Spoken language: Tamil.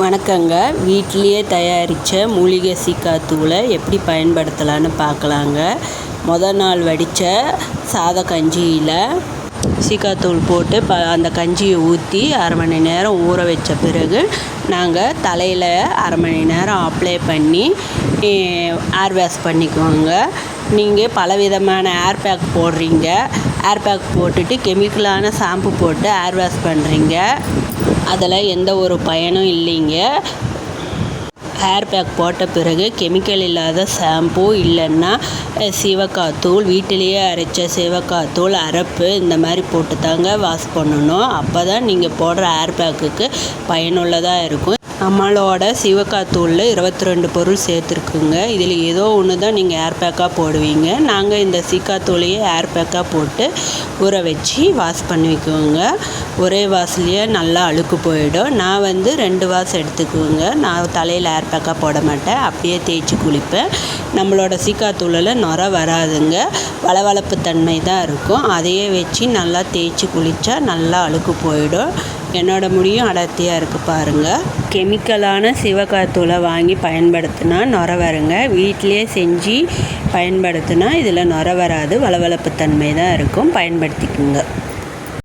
வணக்கங்க. வீட்டிலையே தயாரித்த மூலிகை சீக்காத்தூளை எப்படி பயன்படுத்தலான்னு பார்க்கலாங்க. மொதல் நாள் வடித்த சாத கஞ்சியில் சீக்காத்தூள் போட்டு ப அந்த கஞ்சியை ஊற்றி அரை மணி நேரம் ஊற வச்ச பிறகு நாங்கள் தலையில் அரை மணி நேரம் அப்ளை பண்ணி ஏர் வாஷ் பண்ணிக்குவோங்க. நீங்கள் பலவிதமான ஏர் பேக் போடுறீங்க. ஏர் பேக் போட்டுட்டு கெமிக்கலான ஷாம்பு போட்டு ஏர் வாஷ் பண்ணுறீங்க அதில் எந்த ஒரு பயனும் இல்லைங்க. ஹேர் பேக் போட்ட பிறகு கெமிக்கல் இல்லாத ஷாம்பு இல்லைன்னா சிவக்காத்தூள் வீட்டிலேயே அரைச்ச சீவக்காத்தூள் அரப்பு இந்த மாதிரி போட்டு தாங்க வாஷ் பண்ணணும். அப்போ தான் நீங்கள் போடுற ஹேர் பேக்குக்கு பயனுள்ளதாக இருக்கும். நம்மளோட சிவக்காத்தூளில் இருபத்தி ரெண்டு பொருள் சேர்த்துருக்குங்க. இதில் ஏதோ ஒன்று தான் நீங்கள் ஏர் பேக்காக போடுவீங்க. நாங்கள் இந்த சீக்காத்தூளையே ஏர் பேக்காக போட்டு ஊற வச்சு வாஷ் பண்ணிக்குவோங்க ஒரே வாஷ்லேயே நல்லா அழுக்கு போயிடும். நான் வந்து ரெண்டு வாஷ் எடுத்துக்குவேங்க நான் தலையில் ஏர் பேக்காக போட மாட்டேன். அப்படியே தேய்ச்சி குளிப்பேன். நம்மளோட சீக்காத்தூளில் நுர வராதுங்க. வளவளப்பு தன்மை தான் இருக்கும். அதையே வச்சு நல்லா தேய்ச்சி குளித்தா நல்லா அழுக்கு போயிடும். என்னோடய முடியும் அடர்த்தியாக இருக்குது பாருங்கள் கெமிக்கலான சிவக்காத்தூளை வாங்கி பயன்படுத்தினா நுர வருங்க. வீட்டிலே செஞ்சு பயன்படுத்தினா இதில் நுர வராது. வளவளப்பு தன்மை தான் இருக்கும். பயன்படுத்திக்குங்க.